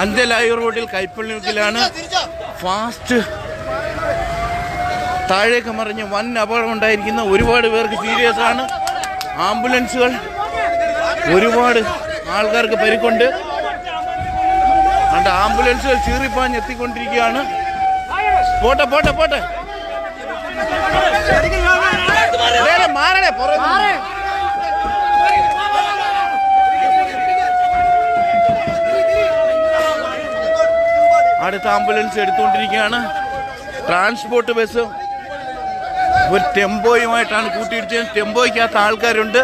അഞ്ചലായി റോഡിൽ കൈപ്പള്ളിക്കിലാണ് ഫാസ്റ്റ് താഴേക്ക് മറിഞ്ഞ് വൻ അപകടം ഉണ്ടായിരിക്കുന്ന ഒരുപാട് പേർക്ക് സീരിയസ് ആണ്. ആംബുലൻസുകൾ ഒരുപാട് ആൾക്കാർക്ക് പരിക്കുണ്ട്. അതുകൊണ്ട് ആംബുലൻസുകൾ ചീറിപ്പാഞ്ഞ് എത്തിക്കൊണ്ടിരിക്കുകയാണ് പോട്ടെ പോട്ടെ. പോട്ടെ മാറണേ പുറകെ അടുത്ത ആംബുലൻസ് എടുത്തുകൊണ്ടിരിക്കുകയാണ്. ട്രാൻസ്പോർട്ട് ബസ് ഒരു ടെമ്പോയുമായിട്ടാണ് കൂട്ടിയിടിച്ചത്. ടെമ്പോയ്ക്കകത്ത് ആൾക്കാരുണ്ട്.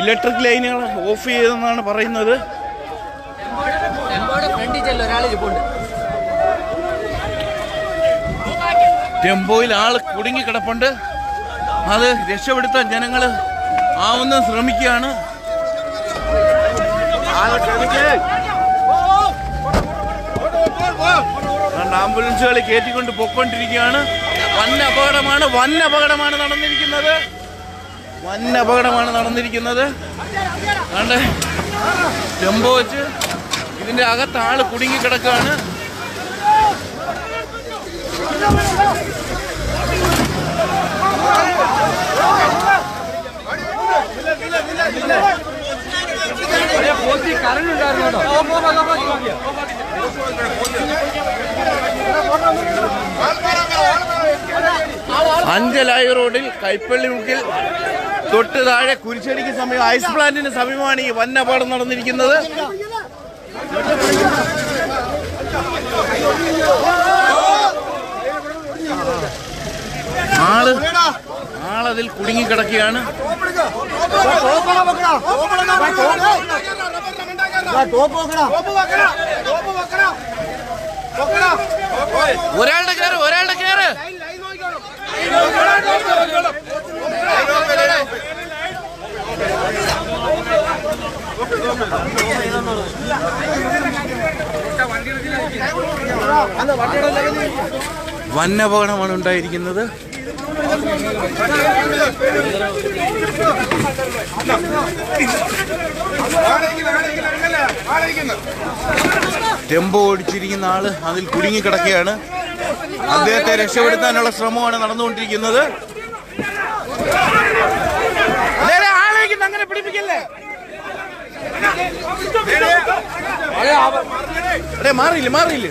ഇലക്ട്രിക് ലൈനുകൾ ഓഫ് ചെയ്തെന്നാണ് പറയുന്നത്. ടെമ്പോയിൽ ആൾ കുടുങ്ങിക്കിടപ്പുണ്ട്. അത് രക്ഷപ്പെടുത്താൻ ജനങ്ങൾ ആവുന്ന ശ്രമിക്കുകയാണ്. രണ്ട് ആംബുലൻസുകൾ കയറ്റിക്കൊണ്ട് പൊക്കൊണ്ടിരിക്കുകയാണ് വൻ അപകടമാണ് വൻ അപകടമാണ് നടന്നിരിക്കുന്നത്. വൻ അപകടമാണ് നടന്നിരിക്കുന്നത്. കണ്ടേ? ടെമ്പോ വെച്ച് ഇതിന്റെ അകത്ത് ആൾ കുടുങ്ങി കിടക്കുകയാണ് കറണ്ട് കേട്ടോ. അഞ്ചലായി റോഡിൽ കൈപ്പള്ളി മുക്കിൽ തൊട്ട് താഴെ കുരിശടിക്ക് സമീപം ഐസ് പ്ലാന്റിന് സമീപമാണ് ഈ വൻ അപകടം നടന്നിരിക്കുന്നത്. ആൾ ആളതിൽ കുടുങ്ങിക്കിടക്കുകയാണ്. ഒരാളുടെ കയറ് വൻ അപകടമാണ് ഉണ്ടായിരിക്കുന്നത് ടെമ്പോ ഓടിച്ചിരിക്കുന്ന ആൾ അതിൽ കുടുങ്ങിക്കിടക്കുകയാണ്. അദ്ദേഹത്തെ രക്ഷപ്പെടുത്താനുള്ള ശ്രമമാണ് നടന്നുകൊണ്ടിരിക്കുന്നത്. അങ്ങനെ പിടിപ്പിക്കല്ലേ? മാറിയില്ലേ മാറിയില്ല?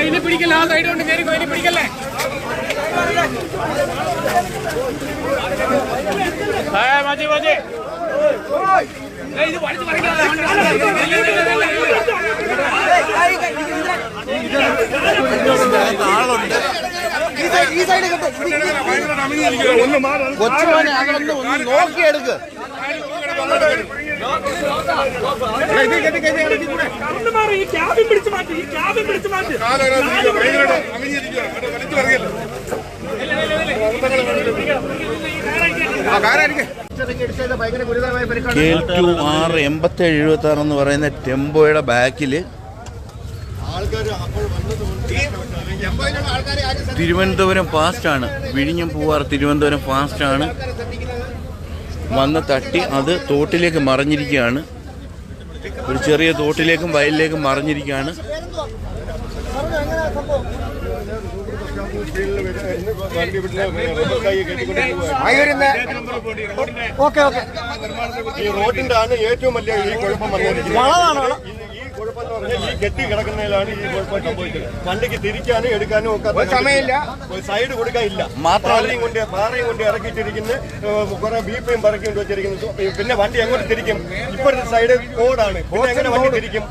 ഇനി പിടിക്കല്ലേ ആ സൈഡ് കൊണ്ട് കയറി ഇനി പിടിക്കല്ലേ മതി മതി ഇത് പഠിച്ചു ആളുണ്ട്. കൊച്ചുമോനെ അകലത്ത് ഒന്ന് നോക്കിയെടുക്ക്. മാറി ഈ ക്യാബിൻ പിടിച്ചു മാറ്റി ഈ ക്യാബിൻ പിടിച്ചു മാറ്റി. കെ എൽ ടു ആറ് എൺപത്തേഴ് എഴുപത്തി ആറ് എന്ന് പറയുന്ന ടെമ്പോയുടെ ബാക്കിൽ തിരുവനന്തപുരം ഫാസ്റ്റാണ് വിഴിഞ്ഞം പൂവാർ തിരുവനന്തപുരം ഫാസ്റ്റാണ് വന്ന് തട്ടി അത് തോട്ടിലേക്ക് മറിഞ്ഞിരിക്കുകയാണ്. ഒരു ചെറിയ തോട്ടിലേക്കും വയലിലേക്കും മറിഞ്ഞിരിക്കുകയാണ്. Okay okay. ഈ റോഡിന്റെ ആണ് ഏറ്റവും വലിയ ഈ കുഴപ്പം വന്നിരിക്കുന്നത് എന്ന് പറഞ്ഞാൽ ഈ കെട്ടി കിടക്കുന്നതിലാണ് ഈ കുഴപ്പം സംഭവിച്ചത്. വണ്ടിക്ക് തിരിക്കാനും എടുക്കാനും ഒക്കെ സമയമില്ല. സൈഡ് കൊടുക്കാനില്ല ഇല്ല. പാറയും കൊണ്ട് പാറയും കൊണ്ട് ഇറക്കിയിട്ടിരിക്കുന്നു കുറെ ബീപ്പയും പറക്കി കൊണ്ട് വെച്ചിരിക്കുന്നു പിന്നെ വണ്ടി എങ്ങോട്ട് തിരിക്കും? ഇപ്പോഴത്തെ സൈഡ് റോഡാണ്. പിന്നെ എങ്ങനെ വണ്ടി തിരിക്കും?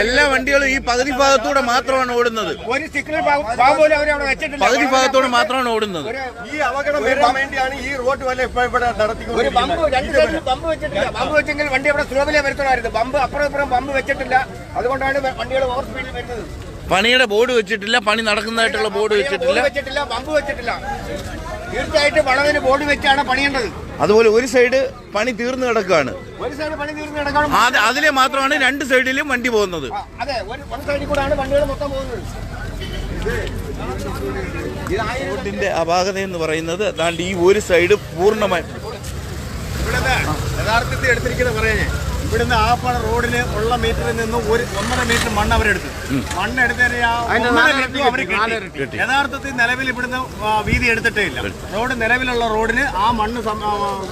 എല്ലാ വണ്ടികളും ഈ പകുതി ഭാഗത്തൂടെ മാത്രമാണ് ഓടുന്നത്. ഒരു സിഗ്നൽ പകുതി ഭാഗത്തൂടെ മാത്രമാണ് ഓടുന്നത്. ഈ അപകടം വരാൻ വേണ്ടിയാണ് ഈ റോഡ് വല്ല ഇവിടെ ഒരു ബമ്പ് നടത്തിക്കൊണ്ടിരിക്കുന്നത് രണ്ട് സൈഡിൽ ബമ്പ് വെച്ചിട്ടില്ല. ബമ്പ് വെച്ചെങ്കിൽ വണ്ടി അവിടെ സ്ലോബിലേ വരുത്തണമായിരുന്നു ബമ്പ് അപ്പുറം ഇപ്പുറം ബമ്പ് വെച്ചിട്ടില്ല. അതുകൊണ്ടാണ് വണ്ടികൾ ഓവർ സ്പീഡിൽ വരുന്നത്. പണിയുടെ ബോർഡ് വെച്ചിട്ടില്ല പണി നടക്കുന്നതായിട്ടുള്ള ബോർഡ് വെച്ചിട്ടില്ല. വെച്ചിട്ടില്ല ബമ്പ് വെച്ചിട്ടില്ല. തീർച്ചയായിട്ടും വളവിന് ബോർഡ് വെച്ചാണ് പണിയേണ്ടത്. അതുപോലെ ഒരു സൈഡ് പണി തീർന്നു കിടക്കുകയാണ്. അത് അതിലെ മാത്രമാണ് രണ്ട് സൈഡിലും വണ്ടി പോകുന്നത്. റോഡിന്റെ അപാകത എന്ന് പറയുന്നത് അതാണ്ട് ഈ ഒരു സൈഡ് പൂർണമായി യഥാർത്ഥത്തിൽ എടുത്തിരിക്കുന്നത് പറയാനേ ഇവിടുന്ന് ആപ്പാട് റോഡിന് ഉള്ള മീറ്ററിൽ നിന്ന് ഒരു ഒന്നര മീറ്റർ മണ്ണ് അവരെടുത്തു മണ്ണ് എടുത്തതിന് അവർ കെട്ടി യഥാർത്ഥത്തിൽ നിലവിൽ ഇവിടുന്ന് വീതി എടുത്തിട്ടേ ഇല്ല. റോഡ് നിലവിലുള്ള റോഡിന് ആ മണ്ണ്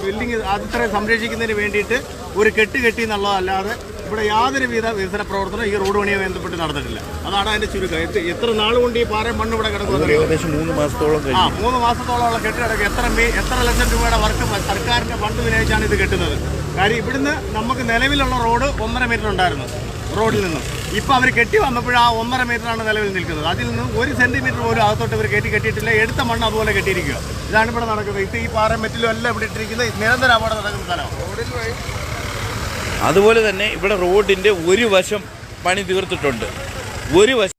ബിൽഡിംഗ് അത്രയും സംരക്ഷിക്കുന്നതിന് വേണ്ടിയിട്ട് ഒരു കെട്ട് കെട്ടി എന്നുള്ളതല്ലാതെ ഇവിടെ യാതൊരു വിധ വികസന പ്രവർത്തനം ഈ റോഡ് പണിയെ ബന്ധപ്പെട്ട് നടന്നിട്ടില്ല. അതാണ് അതിന്റെ ചുരുക്കം. എത്ര- എത്ര നാൾ കൊണ്ട് ഈ പാറ മണ്ണ് ഇവിടെ കിടക്കുന്നത് ഏകദേശം മൂന്ന് മാസത്തോളം ആ കഴിഞ്ഞു. മൂന്ന് മാസത്തോളമുള്ള കെട്ടിടക്ക് എത്ര എത്ര ലക്ഷം രൂപയുടെ വർക്ക് സർക്കാരിന്റെ ഫണ്ട് വിനിയോഗിച്ചാണ് ഇത് കെട്ടുന്നത്. കാര്യം ഇവിടുന്ന് നമുക്ക് നിലവിലുള്ള റോഡ് ഒന്നര മീറ്റർ ഉണ്ടായിരുന്നു റോഡിൽ നിന്നും. ഇപ്പൊ അവർ കെട്ടി വന്നപ്പോൾ ആ ഒന്നര മീറ്ററാണ് നിലവിൽ നിൽക്കുന്നത്. അതിൽ നിന്ന് ഒരു സെന്റിമീറ്റർ പോലും അകത്തോട്ട് ഇവർ കെട്ടി കെട്ടിയിട്ടില്ല. എടുത്ത മണ്ണ് അതുപോലെ കെട്ടിയിരിക്കുക. ഇതാണ് ഇവിടെ നടക്കുന്നത്. ഇത് ഈ പാറ മെറ്റിലും എല്ലാം ഇവിടെ ഇട്ടിരിക്കുന്നത് നിരന്തരം അവിടെ നടക്കുന്ന സ്ഥലമാണ്. അതുപോലെ തന്നെ ഇവിടെ റോഡിന്റെ ഒരു വശം പണി തീർത്തിട്ടുണ്ട്. ഒരു വശം